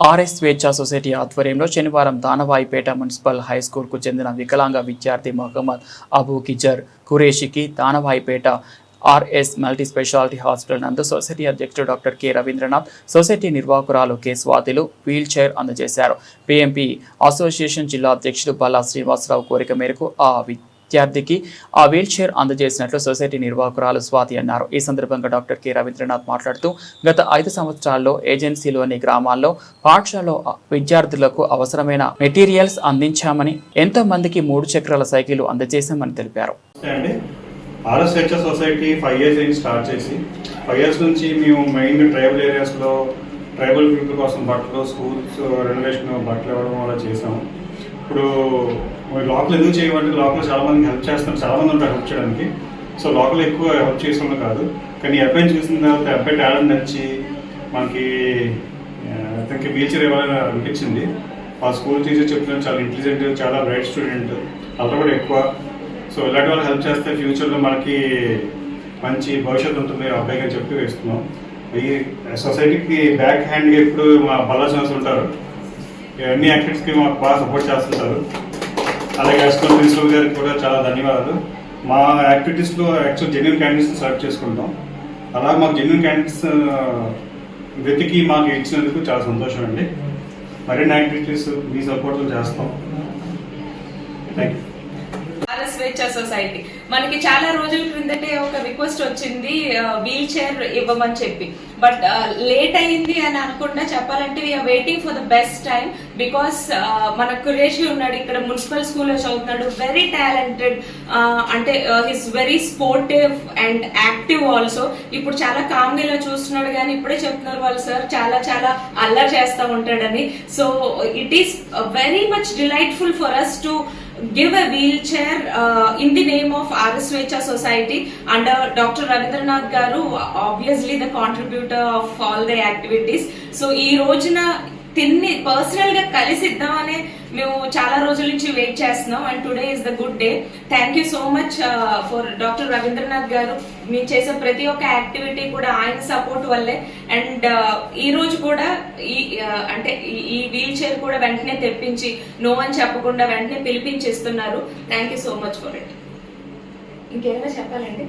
RS స్వేచ్ఛా society ఆధ్వర్యంలో శనివారం దానవాయిపేట మున్సిపల్ హై స్కూల్కు చెందిన వికలాంగ విద్యార్థి మొహమ్మద్ అబూ కిజర్ ఖురేషికి Danavaipeta RS multi speciality hospital నందు సొసైటీ అధ్యక్షుడు డాక్టర్ కె రవీంద్రనాథ్ సొసైటీ నిర్వాహకురాలు కె స్వాతిలు వీల్ చైర్ అందజేశారు. పిఎంపి అసోసియేషన్ జిల్లా అధ్యక్షుడు బల్లా శ్రీనివాసరావు కోరిక మేరకు ఆ విద్యార్థికి ఆ వీల్ చైర్ అందజేసినట్లు సొసైటీ నిర్వాహకురాలు స్వాతి అన్నారు. ఈ సందర్భంగా డాక్టర్ కె. రవీంద్రనాథ్ మాట్లాడుతూ గత ఐదు సంవత్సరాల్లో ఏజెన్సీలోని గ్రామాల్లో పాఠశాలలో విద్యార్థులకు అవసరమైన మెటీరియల్స్ అందించామని ఎంతో మందికి మూడు చక్రాల సైకిల్ అందజేశామని తెలిపారు. RS HS society five years అయింది స్టార్ట్ చేసి ఫైవ్ ఇయర్స్ నుంచి మేము మెయిన్ ట్రైబల్ ఏరియాస్లో ట్రైబల్ పీపుల్ కోసం బట్టలు స్కూల్స్ రెనోవేషన్ బట్టలు ఇవ్వడం అలా చేసాము ఇప్పుడు లోకల్ ఎందుకు చేయమంటే లోకల్ చాలా మందికి హెల్ప్ చేస్తాం చాలా మంది ఉంటారు హెల్ప్ చేయడానికి. సో లోకల్ ఎక్కువ హెల్ప్ చేసిన కాదు. కానీ ఈ అబ్బాయిని చూసిన తర్వాత అబ్బాయి టాలెంట్ నచ్చి మనకి ఆ, అతనికి వీల్చర్ ఇవ్వాలని అనిపించింది. ఆ స్కూల్ టీచర్ చెప్తున్నారు చాలా ఇంటెలిజెంట్ చాలా బ్రైట్ స్టూడెంట్ అలా కూడా ఎక్కువ. సో ఇలాంటి వాళ్ళు హెల్ప్ చేస్తే ఫ్యూచర్లో మనకి మంచి భవిష్యత్తు ఉంటుంది అబ్బాయిగా చెప్పి వేస్తున్నాం. ఈ సొసైటీకి బ్యాక్ హ్యాండ్గా ఎప్పుడు మా బల్లాసన్స్ ఉంటారు. అన్ని యాక్టివిటీస్కి మాకు బాగా సపోర్ట్ చేస్తుంటారు. అలాగే స్కూల్ ప్రిన్సిపల్ గారికి కూడా చాలా ధన్యవాదాలు. మా యాక్టివిటీస్లో యాక్చువల్ జెన్యున్ క్యాండిడేట్స్ సెలెక్ట్ చేసుకుంటాం. అలా మాకు జెన్యున్ క్యాండిడేట్స్ వెతికి మాకు ఇచ్చినందుకు చాలా సంతోషం అండి. మరిన్ని యాక్టివిటీస్ మీ సపోర్ట్లో చేస్తాం. థ్యాంక్ యూ భారత్ స్వేచ్ఛ సొసైటీ. మనకి చాలా రోజుల క్రిందటే ఒక రిక్వెస్ట్ వచ్చింది వీల్ చైర్ ఇవ్వమని చెప్పి. బట్ లేట్ అయింది అని అనుకుండా చెప్పాలంటే we're waiting for the best time because మన కురేషి ఉన్నాడు ఇక్కడ మున్సిపల్ స్కూల్లో చదువుతున్నాడు వెరీ టాలెంటెడ్ అంటే his very sportive and active also ఇప్పుడు చాలా కామ్గా ఇలా చూస్తున్నాడు కానీ ఇప్పుడే చెప్తున్నారు వాళ్ళు సార్ చాలా చాలా అల్లరి చేస్తూ ఉంటాడని. So it is very much delightful for us to give a wheel chair in the name of R Swechha society and doctor Ravindranath garu obviously the contributor of all the activities so ఈ రోజున తిన్ని పర్సనల్గా కలిసి ఇద్దామనే మేము చాలా రోజుల నుంచి wait చేస్తున్నాం and today is the good day thank you so much for doctor Ravindranath garu. మీరు చేసే ప్రతి ఒక్క యాక్టివిటీ కూడా ఆయన సపోర్ట్ వల్లే. అండ్ uh, ఈ రోజు కూడా ఈ uh, అంటే ఈ- ఈ వీల్ చైర్ కూడా వెంటనే తెప్పించి నో అని చెప్పకుండా వెంటనే పిలిపించిస్తున్నారు. Thank you so much for it ఇంకేమైనా చెప్పాలండి?